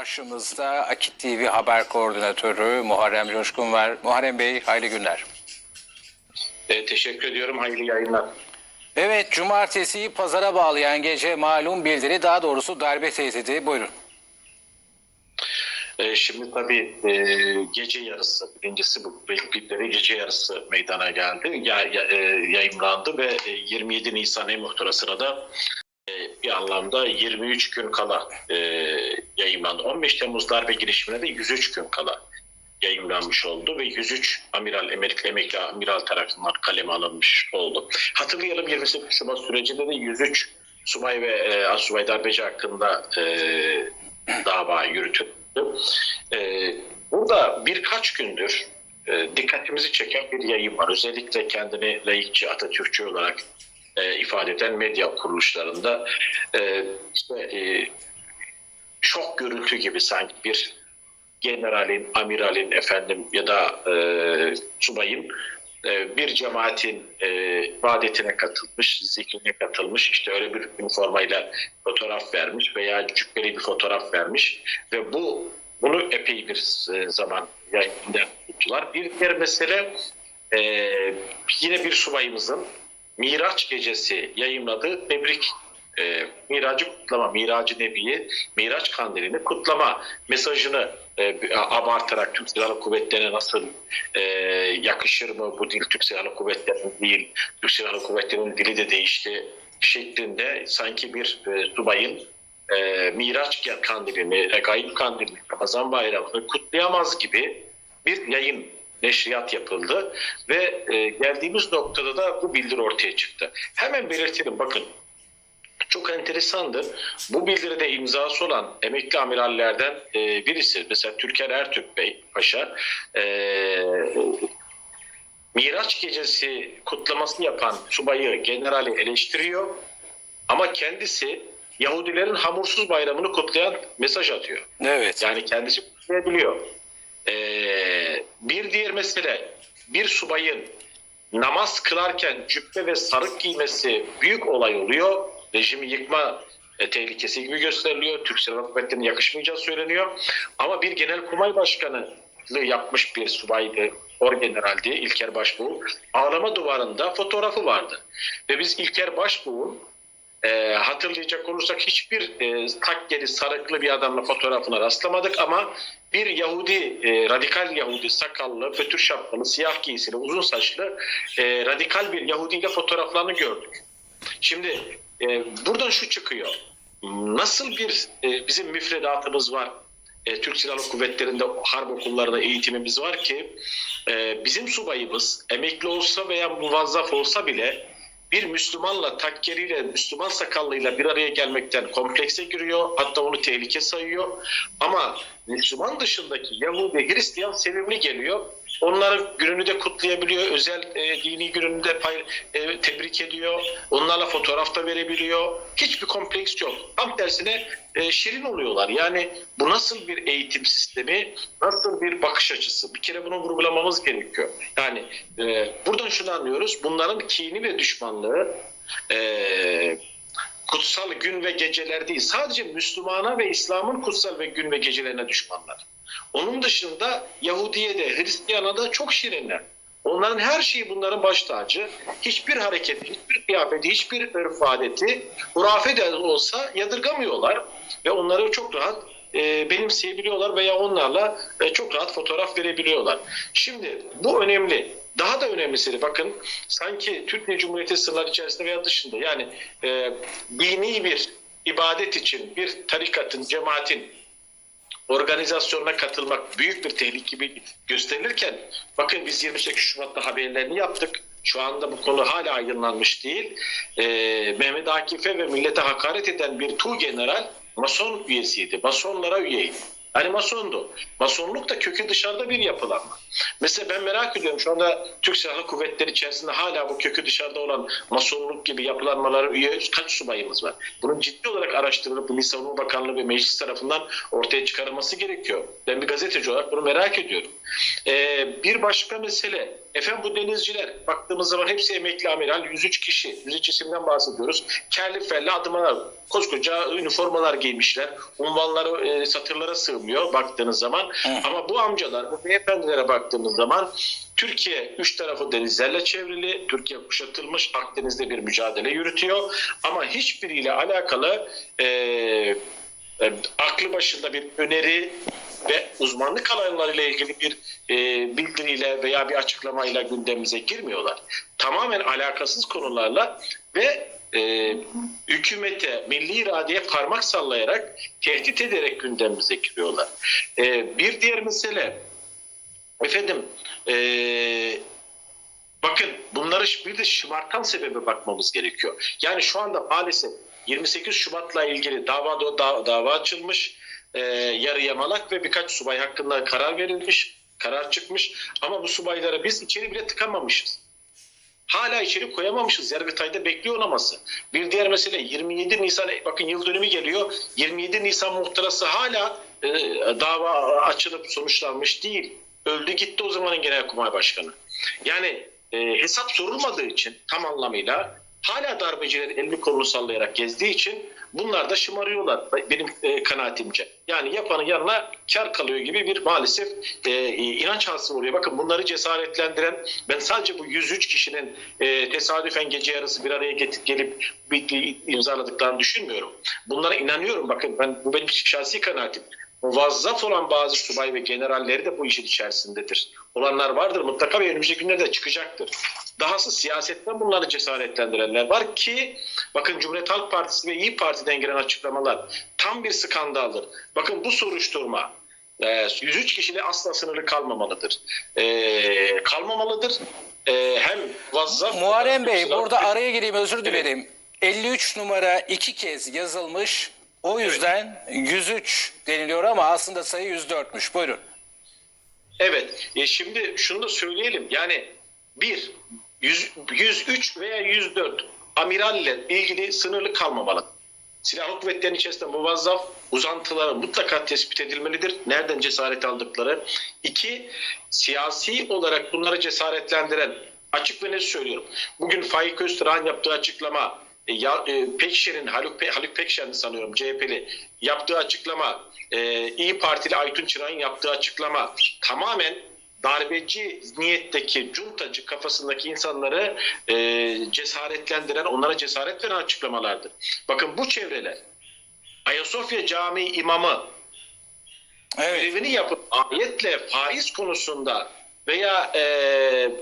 Karşımızda Akit TV Haber Koordinatörü Muharrem Coşkun var. Muharrem Bey hayırlı günler. E, teşekkür ediyorum. Hayırlı yayınlar. Evet cumartesiyi pazara bağlayan gece malum bildiri daha doğrusu darbe tehdidi buyurun. E, şimdi tabii e, gece yarısı, birincisi bu bildiri gece yarısı meydana geldi, ya, ya- e, yayımlandı ve e, 27 Nisan en muhtırasına da e, bir anlamda 23 gün kala e, yayımlandı. 15 Temmuz darbe girişimine de 103 gün kala yayımlanmış oldu ve 103 amiral emekli, emekli amiral tarafından kaleme alınmış oldu. Hatırlayalım 28 Şubat sürecinde de 103 subay ve e, asubay darbeci hakkında e, dava yürütüldü. E, burada birkaç gündür e, dikkatimizi çeken bir yayın var. Özellikle kendini layıkçı, Atatürkçü olarak e, ifade eden medya kuruluşlarında e, işte e, şok görüntü gibi sanki bir generalin, amiralin efendim ya da e, subayın e, bir cemaatin e, ibadetine katılmış, zikrine katılmış, işte öyle bir üniformayla fotoğraf vermiş veya cübbeli bir fotoğraf vermiş ve bu bunu epey bir e, zaman yayında tuttular. Bir diğer mesele e, yine bir subayımızın Miraç gecesi yayınladığı tebrik e, Miracı kutlama, Miracı Nebi'yi, Miraç kandilini kutlama mesajını e, abartarak Türk Silahlı Kuvvetleri'ne nasıl e, yakışır mı bu dil Türk Silahlı Kuvvetleri'nin değil, Türk Silahlı Kuvvetleri'nin dili de değişti şeklinde sanki bir e, subayın e, Miraç kandilini, e, Gayb kandilini, Ramazan bayramını kutlayamaz gibi bir yayın neşriyat yapıldı ve e, geldiğimiz noktada da bu bildiri ortaya çıktı. Hemen belirtelim bakın çok enteresandır. Bu bildiride imzası olan emekli amirallerden e, birisi mesela Türker Ertürk Bey Paşa e, Miraç gecesi kutlamasını yapan subayı generali eleştiriyor ama kendisi Yahudilerin hamursuz bayramını kutlayan mesaj atıyor. Evet. Yani kendisi kutlayabiliyor. Ee, bir diğer mesele bir subayın namaz kılarken cübbe ve sarık giymesi büyük olay oluyor. Rejimi yıkma e, tehlikesi gibi gösteriliyor. Türk Silahlı Kuvvetleri'ne yakışmayacağı söyleniyor. Ama bir genelkurmay başkanı yapmış bir subaydı. Orgeneraldi İlker Başbuğ. Ağlama duvarında fotoğrafı vardı. Ve biz İlker Başbuğ'un e, hatırlayacak olursak hiçbir e, takkeli sarıklı bir adamla fotoğrafına rastlamadık ama bir Yahudi, e, radikal Yahudi sakallı, fötür şapkalı, siyah giysili, uzun saçlı e, radikal bir Yahudi ile fotoğraflarını gördük. Şimdi e, buradan şu çıkıyor. Nasıl bir e, bizim müfredatımız var? E, Türk Silahlı Kuvvetleri'nde harp okullarında eğitimimiz var ki e, bizim subayımız emekli olsa veya muvazzaf olsa bile bir Müslümanla takkeliyle, Müslüman sakallıyla bir araya gelmekten komplekse giriyor. Hatta onu tehlike sayıyor. Ama Müslüman dışındaki Yahudi, Hristiyan sevimli geliyor. Onların gününü de kutlayabiliyor. Özel e, dini gününü de pay, e, tebrik ediyor. Onlarla fotoğraf da verebiliyor. Hiçbir kompleks yok. Tam tersine e, şirin oluyorlar. Yani bu nasıl bir eğitim sistemi, nasıl bir bakış açısı? Bir kere bunu vurgulamamız gerekiyor. Yani e, buradan şunu anlıyoruz. Bunların kini ve düşmanlığı e, kutsal gün ve geceler değil. Sadece Müslümana ve İslam'ın kutsal ve gün ve gecelerine düşmanlar. Onun dışında Yahudiye de Hristiyana da çok şirinler. Onların her şeyi bunların baş tacı. Hiçbir hareketi, hiçbir kıyafeti, hiçbir örf adeti hurafe de olsa yadırgamıyorlar. Ve onları çok rahat e, benimseyebiliyorlar veya onlarla e, çok rahat fotoğraf verebiliyorlar. Şimdi bu önemli. Daha da önemlisi bakın sanki Türkiye Cumhuriyeti sınırları içerisinde veya dışında yani e, dini bir ibadet için bir tarikatın, cemaatin organizasyonuna katılmak büyük bir tehlike gibi gösterilirken bakın biz 28 Şubat'ta haberlerini yaptık. Şu anda bu konu hala aydınlanmış değil. Ee, Mehmet Akif'e ve millete hakaret eden bir Tu General Mason üyesiydi. Masonlara üyeydi. Yani masondu. Masonluk da kökü dışarıda bir yapılanma. Mesela ben merak ediyorum şu anda Türk Silahlı Kuvvetleri içerisinde hala bu kökü dışarıda olan masonluk gibi yapılanmalara üye kaç subayımız var? Bunun ciddi olarak araştırılıp Milli Savunma Bakanlığı ve meclis tarafından ortaya çıkarılması gerekiyor. Ben bir gazeteci olarak bunu merak ediyorum. Ee, bir başka mesele efendim bu denizciler baktığımız zaman hepsi emekli amiral 103 kişi 103 isimden bahsediyoruz. Kerli felli adımalar koskoca üniformalar giymişler. Unvanları e, satırlara sığmıyor baktığınız zaman. Ama bu amcalar bu beyefendilere baktığımız zaman Türkiye üç tarafı denizlerle çevrili. Türkiye kuşatılmış Akdeniz'de bir mücadele yürütüyor. Ama hiçbiriyle alakalı e, e, aklı başında bir öneri ve uzmanlık alanlarıyla ilgili bir e, bildiriyle veya bir açıklamayla gündemimize girmiyorlar. Tamamen alakasız konularla ve e, hükümete, milli iradeye parmak sallayarak, tehdit ederek gündemimize giriyorlar. E, bir diğer mesele, efendim, e, bakın bunları bir de şımartan sebebe bakmamız gerekiyor. Yani şu anda maalesef 28 Şubat'la ilgili dava, da, dava açılmış, e, yarı yamalak ve birkaç subay hakkında karar verilmiş, karar çıkmış. Ama bu subaylara biz içeri bile tıkamamışız. Hala içeri koyamamışız. Yargıtay'da bekliyor olaması. Bir diğer mesele 27 Nisan bakın yıl dönümü geliyor. 27 Nisan muhtırası hala e, dava açılıp sonuçlanmış değil. Öldü gitti o zamanın Genelkurmay Başkanı. Yani e, hesap sorulmadığı için tam anlamıyla hala darbeciler elini kolunu sallayarak gezdiği için bunlar da şımarıyorlar benim e, kanaatimce. Yani yapanın yanına kar kalıyor gibi bir maalesef e, inanç hasıl oluyor. Bakın bunları cesaretlendiren ben sadece bu 103 kişinin e, tesadüfen gece yarısı bir araya getirip gelip bir, bir imzaladıklarını düşünmüyorum. Bunlara inanıyorum. Bakın ben bu benim şahsi kanaatim. Muvazzaf olan bazı subay ve generalleri de bu işin içerisindedir. Olanlar vardır mutlaka ve önümüzdeki günlerde çıkacaktır. Dahası siyasetten bunları cesaretlendirenler var ki bakın Cumhuriyet Halk Partisi ve İyi Parti'den gelen açıklamalar tam bir skandaldır. Bakın bu soruşturma e, 103 kişiyle asla sınırlı kalmamalıdır. E, kalmamalıdır. E, hem vazzaf... Muharrem Bey burada araya gireyim özür dilerim. 53 numara iki kez yazılmış. O yüzden 103 deniliyor ama aslında sayı 104'müş. Buyurun. Evet. E şimdi şunu da söyleyelim. Yani bir 100, 103 veya 104 amiralle ilgili sınırlı kalmamalı. Silahlı kuvvetlerin içerisinde muvazzaf uzantıları mutlaka tespit edilmelidir. Nereden cesaret aldıkları. İki, siyasi olarak bunları cesaretlendiren açık ve net söylüyorum. Bugün Faik Öztürk'ün yaptığı açıklama e, ya, e, Pekşer'in, Haluk, Pe, Haluk Pekşer'in sanıyorum CHP'li yaptığı açıklama, e, İyi Partili Aytun Çırağ'ın yaptığı açıklama tamamen darbeci niyetteki cuntacı kafasındaki insanları e, cesaretlendiren, onlara cesaret veren açıklamalardır. Bakın bu çevreler Ayasofya Camii imamı Evet. görevini yapıp ayetle faiz konusunda veya e,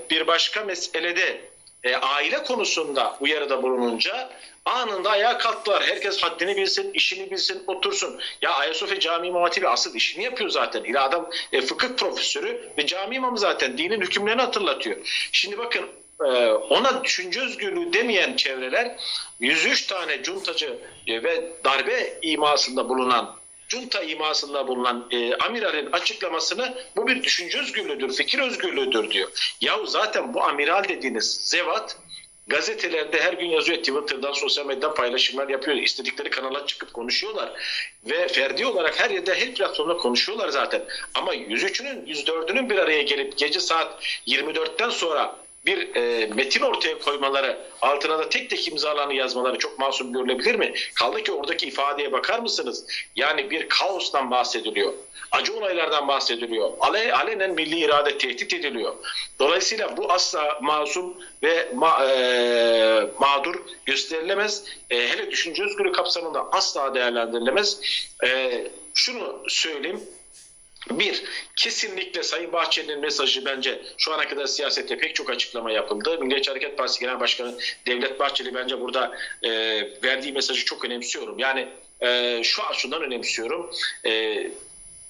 bir başka meselede e, aile konusunda uyarıda bulununca anında ayağa kalktılar. Herkes haddini bilsin, işini bilsin, otursun. Ya Ayasofya Camii İmam Hatibi asıl işini yapıyor zaten. İla adam e, fıkıh profesörü ve cami imamı zaten dinin hükümlerini hatırlatıyor. Şimdi bakın e, ona düşünce özgürlüğü demeyen çevreler 103 tane cuntacı e, ve darbe imasında bulunan junta imasında bulunan e, amiralin açıklamasını bu bir düşünce özgürlüğüdür, fikir özgürlüğüdür diyor. Yahu zaten bu amiral dediğiniz zevat gazetelerde her gün yazıyor. Twitter'dan, sosyal medyadan paylaşımlar yapıyor. İstedikleri kanala çıkıp konuşuyorlar. Ve ferdi olarak her yerde, her platformda konuşuyorlar zaten. Ama 103'ünün, 104'ünün bir araya gelip gece saat 24'ten sonra bir e, metin ortaya koymaları, altına da tek tek imzalarını yazmaları çok masum görülebilir mi? Kaldı ki oradaki ifadeye bakar mısınız? Yani bir kaostan bahsediliyor. Acı olaylardan bahsediliyor. Ale, alenen milli irade tehdit ediliyor. Dolayısıyla bu asla masum ve ma, e, mağdur gösterilemez. E, hele düşünce özgürlüğü kapsamında asla değerlendirilemez. E, şunu söyleyeyim. Bir, kesinlikle Sayın Bahçeli'nin mesajı bence şu ana kadar siyasette pek çok açıklama yapıldı. Milliyetçi Hareket Partisi Genel Başkanı Devlet Bahçeli bence burada e, verdiği mesajı çok önemsiyorum. Yani e, şu açıdan önemsiyorum. E,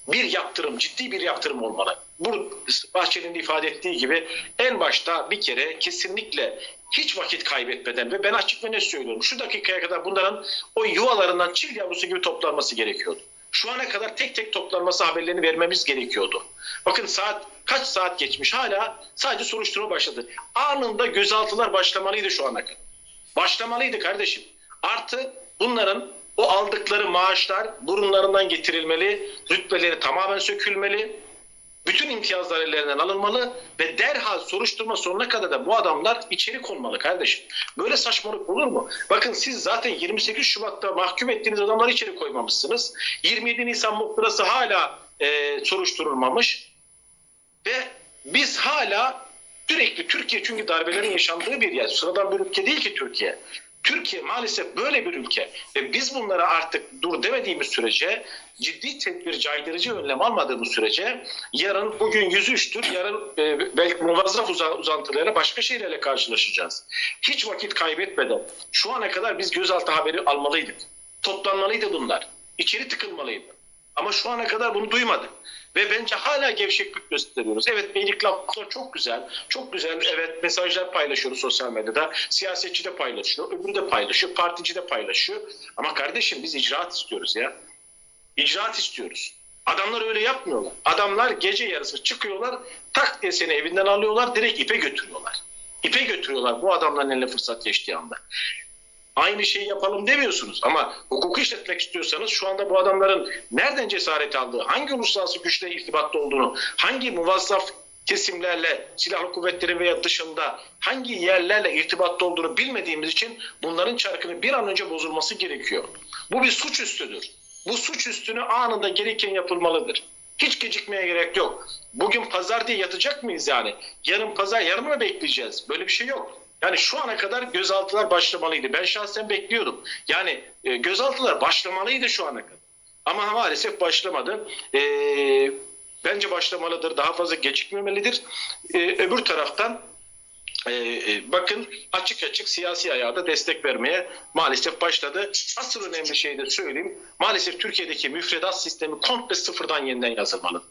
bir yaptırım, ciddi bir yaptırım olmalı. Bu Bahçeli'nin ifade ettiği gibi en başta bir kere kesinlikle hiç vakit kaybetmeden ve ben açık ve net söylüyorum. Şu dakikaya kadar bunların o yuvalarından çil yavrusu gibi toplanması gerekiyordu. Şu ana kadar tek tek toplanması haberlerini vermemiz gerekiyordu. Bakın saat kaç saat geçmiş hala sadece soruşturma başladı. Anında gözaltılar başlamalıydı şu ana kadar. Başlamalıydı kardeşim. Artı bunların o aldıkları maaşlar burunlarından getirilmeli, rütbeleri tamamen sökülmeli, bütün imtiyazlar ellerinden alınmalı ve derhal soruşturma sonuna kadar da bu adamlar içeri konmalı kardeşim. Böyle saçmalık olur mu? Bakın siz zaten 28 Şubat'ta mahkum ettiğiniz adamları içeri koymamışsınız. 27 Nisan muhtırası hala e, soruşturulmamış ve biz hala sürekli Türkiye çünkü darbelerin yaşandığı bir yer. Sıradan bir ülke değil ki Türkiye. Türkiye maalesef böyle bir ülke ve biz bunlara artık dur demediğimiz sürece ciddi tedbir caydırıcı önlem almadığımız sürece yarın bugün 103'tür yarın e, belki muvazzaf uza- uzantılarıyla başka şeylerle karşılaşacağız. Hiç vakit kaybetmeden şu ana kadar biz gözaltı haberi almalıydık. Toplanmalıydı bunlar. İçeri tıkılmalıydı. Ama şu ana kadar bunu duymadık. Ve bence hala gevşeklik gösteriyoruz. Evet beylik laflar çok güzel. Çok güzel. Evet mesajlar paylaşıyoruz sosyal medyada. Siyasetçi de paylaşıyor. Öbürü de paylaşıyor. Partici de paylaşıyor. Ama kardeşim biz icraat istiyoruz ya. İcraat istiyoruz. Adamlar öyle yapmıyorlar. Adamlar gece yarısı çıkıyorlar. Tak diye seni evinden alıyorlar. Direkt ipe götürüyorlar. İpe götürüyorlar bu adamların eline fırsat geçtiği anda aynı şeyi yapalım demiyorsunuz. Ama hukuku işletmek istiyorsanız şu anda bu adamların nereden cesaret aldığı, hangi uluslararası güçle irtibatta olduğunu, hangi muvazzaf kesimlerle, silahlı kuvvetlerin veya dışında hangi yerlerle irtibatta olduğunu bilmediğimiz için bunların çarkının bir an önce bozulması gerekiyor. Bu bir suçüstüdür. Bu suçüstünü anında gereken yapılmalıdır. Hiç gecikmeye gerek yok. Bugün pazar diye yatacak mıyız yani? Yarın pazar yarın mı bekleyeceğiz? Böyle bir şey yok. Yani şu ana kadar gözaltılar başlamalıydı. Ben şahsen bekliyordum. Yani e, gözaltılar başlamalıydı şu ana kadar. Ama maalesef başlamadı. E, bence başlamalıdır. Daha fazla gecikmemelidir. E, öbür taraftan e, e, bakın açık açık siyasi ayağa da destek vermeye maalesef başladı. Asıl önemli şey de söyleyeyim. Maalesef Türkiye'deki müfredat sistemi komple sıfırdan yeniden yazılmalı.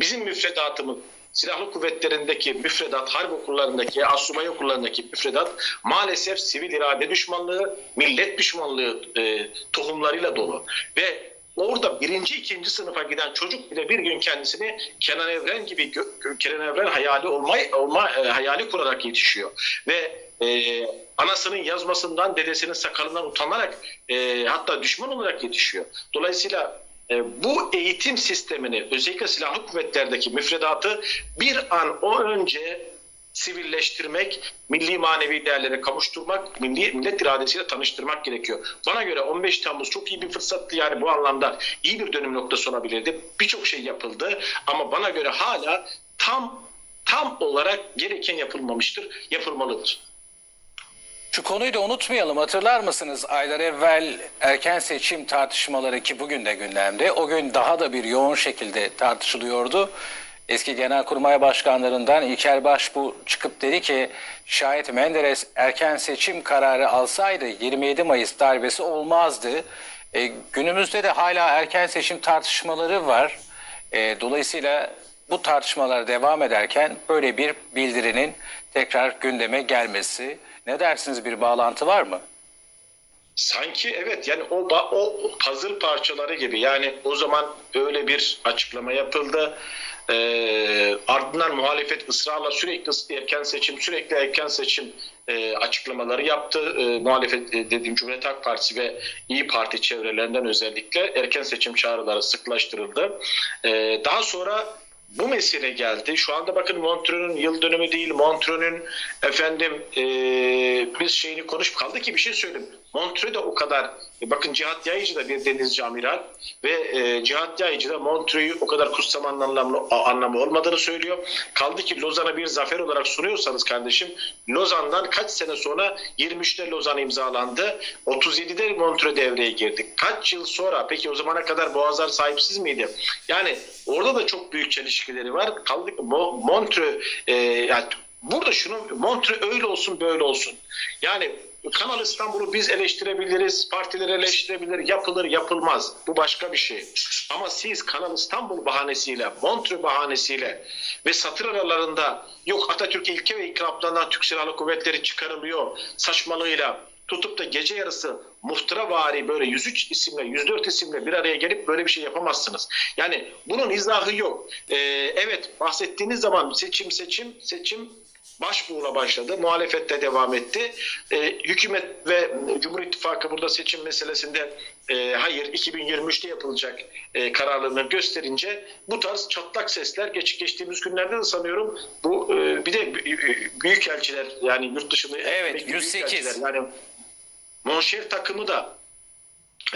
Bizim müfredatımız silahlı kuvvetlerindeki müfredat, harp okullarındaki, asubay okullarındaki müfredat maalesef sivil irade düşmanlığı, millet düşmanlığı e, tohumlarıyla dolu. Ve orada birinci, ikinci sınıfa giden çocuk bile bir gün kendisini Kenan Evren gibi Kenan Evren hayali olma, olma e, hayali kurarak yetişiyor. Ve e, anasının yazmasından, dedesinin sakalından utanarak e, hatta düşman olarak yetişiyor. Dolayısıyla bu eğitim sistemini özellikle silahlı kuvvetlerdeki müfredatı bir an o önce sivilleştirmek, milli manevi değerlere kavuşturmak, milli, millet iradesiyle tanıştırmak gerekiyor. Bana göre 15 Temmuz çok iyi bir fırsattı yani bu anlamda iyi bir dönüm noktası olabilirdi. Birçok şey yapıldı ama bana göre hala tam tam olarak gereken yapılmamıştır, yapılmalıdır. Şu konuyu da unutmayalım. Hatırlar mısınız? Aylar evvel erken seçim tartışmaları ki bugün de gündemde. O gün daha da bir yoğun şekilde tartışılıyordu. Eski Genelkurmay Başkanlarından İlker Başbuğ çıkıp dedi ki şayet Menderes erken seçim kararı alsaydı 27 Mayıs darbesi olmazdı. E, günümüzde de hala erken seçim tartışmaları var. E, dolayısıyla bu tartışmalar devam ederken böyle bir bildirinin tekrar gündeme gelmesi. Ne dersiniz bir bağlantı var mı? Sanki evet yani o, o puzzle parçaları gibi yani o zaman öyle bir açıklama yapıldı. Ee, ardından muhalefet ısrarla sürekli erken seçim sürekli erken seçim e, açıklamaları yaptı. E, muhalefet e, dediğim Cumhuriyet Halk Partisi ve İyi Parti çevrelerinden özellikle erken seçim çağrıları sıklaştırıldı. E, daha sonra bu mesele geldi. Şu anda bakın Montreux'un yıl dönümü değil. Montreux'un efendim e, biz şeyini konuşup kaldı ki bir şey söyleyeyim. Montreux da o kadar e, bakın Cihat Yayıcı da bir denizci amiral ve e, Cihat Yayıcı da Montreux'u o kadar kutsam anlamlı anlamı olmadığını söylüyor. Kaldı ki Lozan'ı bir zafer olarak sunuyorsanız kardeşim Lozan'dan kaç sene sonra 23'te Lozan imzalandı. 37'de Montreux devreye girdi. Kaç yıl sonra peki o zamana kadar Boğazlar sahipsiz miydi? Yani orada da çok büyük çelişkileri var. Kaldı ki Mo- Montreux e, yani burada şunu Montreux öyle olsun böyle olsun. Yani Kanal İstanbul'u biz eleştirebiliriz, partiler eleştirebilir, yapılır yapılmaz. Bu başka bir şey. Ama siz Kanal İstanbul bahanesiyle, Montreux bahanesiyle ve satır aralarında yok Atatürk ilke ve inkılaplarından Türk Silahlı Kuvvetleri çıkarılıyor saçmalığıyla tutup da gece yarısı muhtıravari böyle 103 isimle 104 isimle bir araya gelip böyle bir şey yapamazsınız. Yani bunun izahı yok. Ee, evet bahsettiğiniz zaman seçim seçim seçim başbuğla başladı. Muhalefette devam etti. Ee, hükümet ve Cumhur İttifakı burada seçim meselesinde e, hayır 2023'te yapılacak e, kararlılığını gösterince bu tarz çatlak sesler geç geçtiğimiz günlerde de sanıyorum bu e, bir de e, büyük elçiler yani yurt dışında Evet, büyük 108. elçiler, yani Monşer takımı da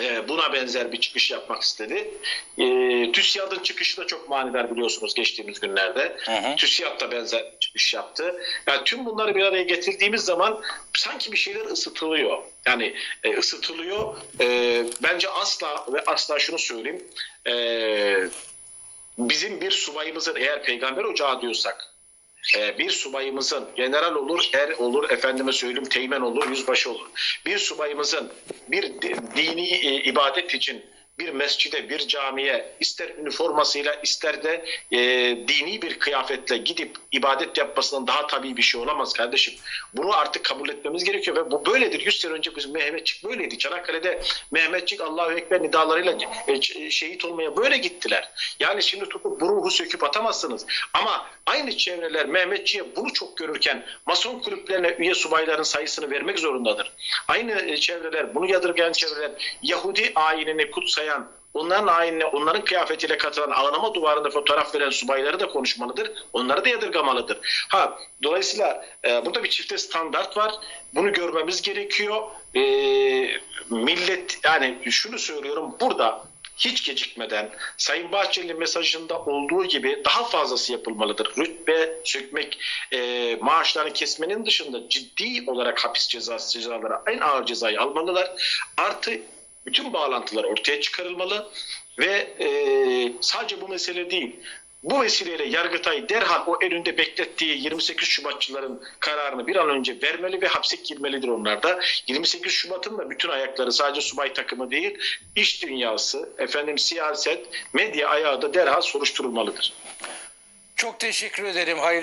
e, buna benzer bir çıkış yapmak istedi. E, TÜSİAD'ın çıkışı da çok manidar biliyorsunuz geçtiğimiz günlerde. Hı hı. TÜSİAD da benzer bir çıkış yaptı. Yani tüm bunları bir araya getirdiğimiz zaman sanki bir şeyler ısıtılıyor. Yani e, ısıtılıyor. E, bence asla ve asla şunu söyleyeyim. E, bizim bir subayımızın eğer peygamber ocağı diyorsak e, bir subayımızın general olur, er olur, efendime söyleyeyim teğmen olur, yüzbaşı olur. Bir subayımızın bir di- dini e, ibadet için bir mescide, bir camiye ister üniformasıyla ister de e, dini bir kıyafetle gidip ibadet yapmasından daha tabii bir şey olamaz kardeşim. Bunu artık kabul etmemiz gerekiyor ve bu böyledir. 100 sene önce bizim Mehmetçik böyleydi. Çanakkale'de Mehmetçik Allahu Ekber nidalarıyla e, ç- şehit olmaya böyle gittiler. Yani şimdi tutup bu ruhu söküp atamazsınız. Ama aynı çevreler Mehmetçiğe bunu çok görürken mason kulüplerine üye subayların sayısını vermek zorundadır. Aynı e, çevreler, bunu yadırgayan çevreler Yahudi ayinini kutsayan Onların ayinine, onların kıyafetiyle katılan ağlama duvarında fotoğraf veren subayları da konuşmalıdır. Onları da yadırgamalıdır. Ha, dolayısıyla e, burada bir çifte standart var. Bunu görmemiz gerekiyor. E, millet, yani şunu söylüyorum burada hiç gecikmeden Sayın Bahçeli mesajında olduğu gibi daha fazlası yapılmalıdır. Rütbe sökmek, e, maaşlarını kesmenin dışında ciddi olarak hapis cezası cezaları en ağır cezayı almalılar. Artı bütün bağlantılar ortaya çıkarılmalı ve e, sadece bu mesele değil. Bu vesileyle Yargıtay derhal o elinde beklettiği 28 Şubatçıların kararını bir an önce vermeli ve hapse girmelidir onlar da. 28 Şubat'ın da bütün ayakları sadece subay takımı değil, iş dünyası, efendim siyaset, medya ayağı da derhal soruşturulmalıdır. Çok teşekkür ederim. Hayırlı